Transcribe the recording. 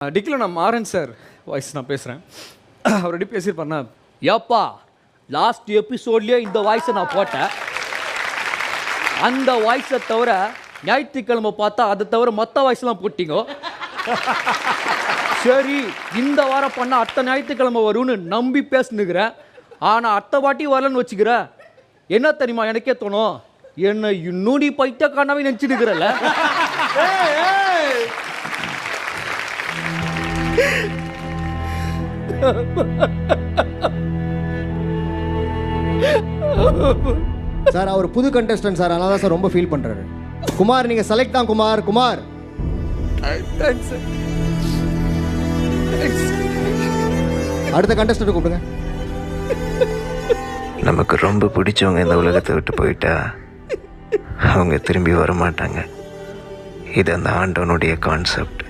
டிக்கில் நான் Maran sir voice நான் பேசுகிறேன் அவர் எப்படி பேசியிருப்பாருன்னா ஏப்பா லாஸ்ட் எபிசோட்லேயே இந்த வாய்ஸை நான் போட்டேன். அந்த வாய்ஸை தவிர ஞாயிற்றுக்கிழமை பார்த்தா அதை தவிர மற்ற வாய்ஸ்லாம் போட்டீங்க? சரி இந்த வாரம் பண்ணால் அடுத்த ஞாயிற்றுக்கிழமை வரும்னு நம்பி பேசுனுக்கிறேன். ஆனால் அத்தை வாட்டி வரலன்னு வச்சுக்கிறேன் என்ன தெரியுமா எனக்கே தோணும்? என்னை இன்னும் நீ பைத்தியக்காரனாவே நினச்சிட்டுக்கிறல்ல சார் அவர் புது கண்டஸ்டன்ட் சார். அதனால தான் சார் ரொம்ப ஃபீல் பண்றாரு. குமார் நீங்க செலக்ட் தான் குமார். குமார். அடுத்த கண்டஸ்டன்ட் கூப்பிடுங்க. நமக்கு ரொம்ப பிடிச்சவங்க இந்த உலகத்தை விட்டு போயிட்டா அவங்க திரும்பி வர மாட்டாங்க இது அந்த ஆண்டவனுடைய கான்செப்ட்